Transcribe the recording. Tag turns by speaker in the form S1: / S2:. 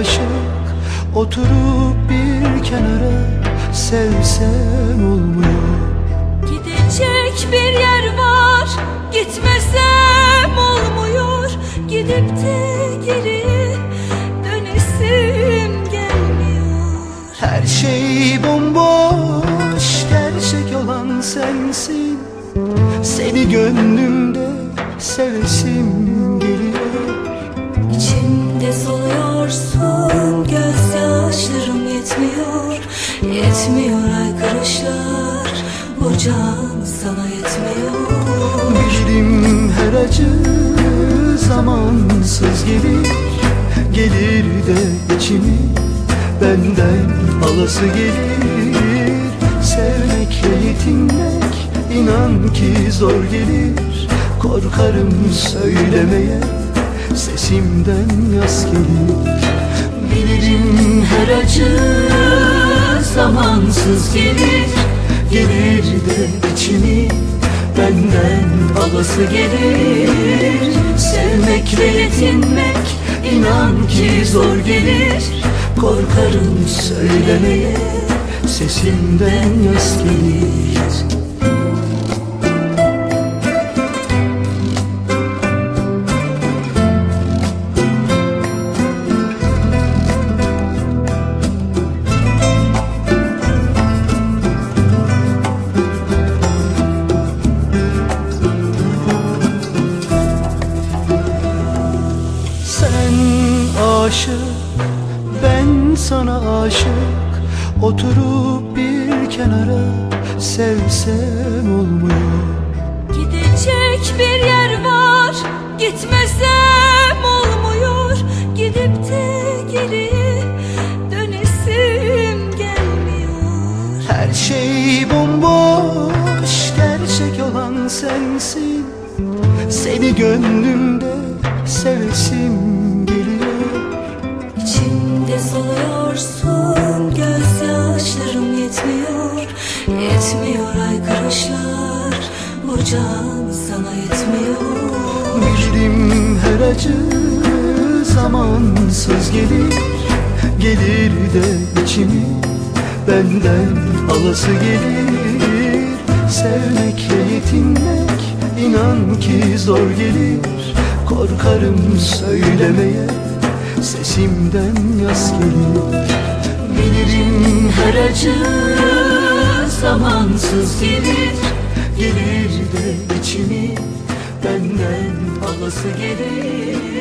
S1: aşık Oturup bir kenara sevsem olmuyor.
S2: Gidecek bir yer var Gitmesem olmuyor. Gidip de geriye Dönesim gelmiyor.
S1: Her şey bomboş Gerçek olan sensin. Seni gönlümde sevesim
S2: İçimde soluyorsun Gözyaşlarım yetmiyor. Yetmiyor aykırışlar Bu can sana yetmiyor.
S1: Bilirim her acı zamansız gelir. Gelir de içimi benden alası gelir. Sevmekle yetinmek inan ki zor gelir. Korkarım söylemeye sesimden yas gelir.
S2: Bilirim her acı zamansız gelir.
S1: Gelir de içimi benden alası gelir.
S2: Sevmekle yetinmek
S1: İnan ki zor gelir. Korkarım söylemeye Sesimden yas gelir aşık, ben sana aşık. Oturup bir kenara sevsem olmuyor.
S2: Gidecek bir yer var Gitmesem olmuyor. Gidip de geriye Dönesim gelmiyor.
S1: Her şey bomboş, gerçek olan sensin. Seni gönlümde sevesim geliyor
S2: İçimde soluyorsun? Gözyaşlarım yetmiyor. Yetmiyor aykırışlar Bu can sana yetmiyor.
S1: Bilirim her acı zamansız gelir. Gelir de içimi benden alası gelir. Sevmekle yetinmek inan ki zor gelir. Korkarım söylemeye sesimden yas gelir. Bilirim her acı zamansız gelir. Gelir de içimi benden alası gelir